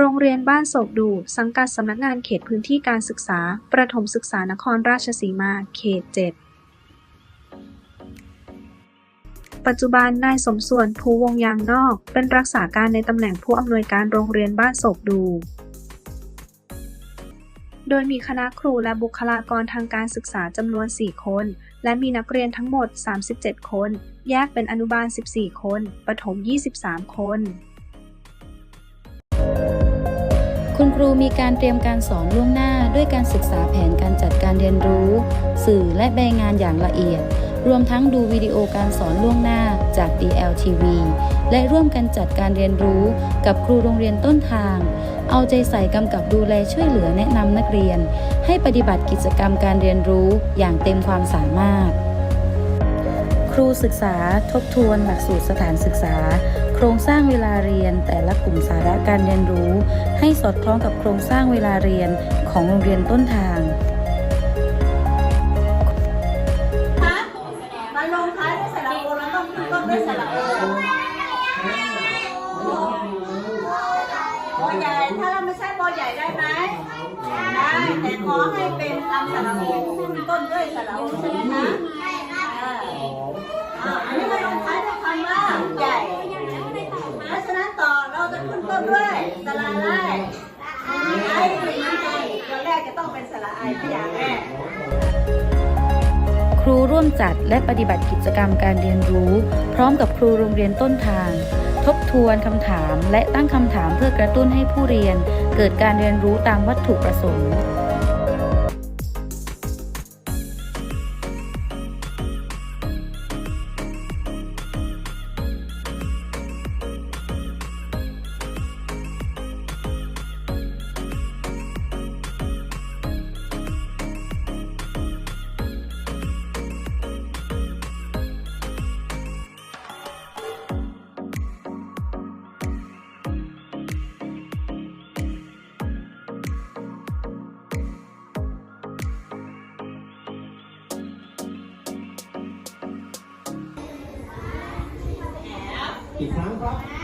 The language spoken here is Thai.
โรงเรียนบ้านโศกดู สังกัดสำนักงานเขตพื้นที่การศึกษา ประถมศึกษานครราชสีมา เขต 7 ปัจจุบันนายสมส่วนภูวงยางนอก เป็นรักษาการในตำแหน่งผู้อำนวยการโรงเรียนบ้านโศกดู โดยมีคณะครูและบุคลากรทางการศึกษาจำนวน 4 คน และมีนักเรียนทั้งหมด 37 คน แยกเป็นอนุบาล 14 คน ประถม 23 คน คุณครูมีการเตรียมการสอนล่วงหน้าด้วยการศึกษาแผนการจัดการเรียนรู้ สื่อและใบงานอย่างละเอียด รวมทั้งดูวิดีโอการสอนล่วงหน้าจาก DLTV และร่วมกันจัดการเรียนรู้กับครูโรงเรียนต้นทาง เอาใจใส่กำกับดูแลช่วยเหลือแนะนำนักเรียน ให้ปฏิบัติกิจกรรมการเรียนรู้อย่างเต็มความสามารถ ครูศึกษาทบทวนหลักสูตรสถานศึกษา โครงสร้างเวลาเรียน แต่ละกลุ่มสาระการเรียนรู้ ให้สอดคล้องกับโครงสร้างเวลาเรียนของโรงเรียนต้นทางคะมันลงท้ายด้วยสระโอแล้วต้องขึ้นต้นด้วยสระโอโบใหญ่ถ้าเราไม่ใช่โบใหญ่ได้ไหมได้แต่ขอให้เป็นคำสระโองต้นด้วยสระโอใช่ไหมคะเอออ่าอันนี้มันลงท้ายด้วยคำว่าใหญ่ เพราะฉะนั้นต่อเรา นต้นด้วยสระไอไอเป็นน้ำใจตัวแรกจะต้องเป็นสระไอพี่อย่างแรกครูร่วมจัดและปฏิบัติกิจกรรมการเรียนรู้ พร้อมกับครูโรงเรียนต้นทาง ทบทวนคำถามและตั้งคำถามเพื่อกระตุ้นให้ผู้เรียน เกิดการเรียนรู้ตามวัตถุประสงค์ อีกครั้งครับ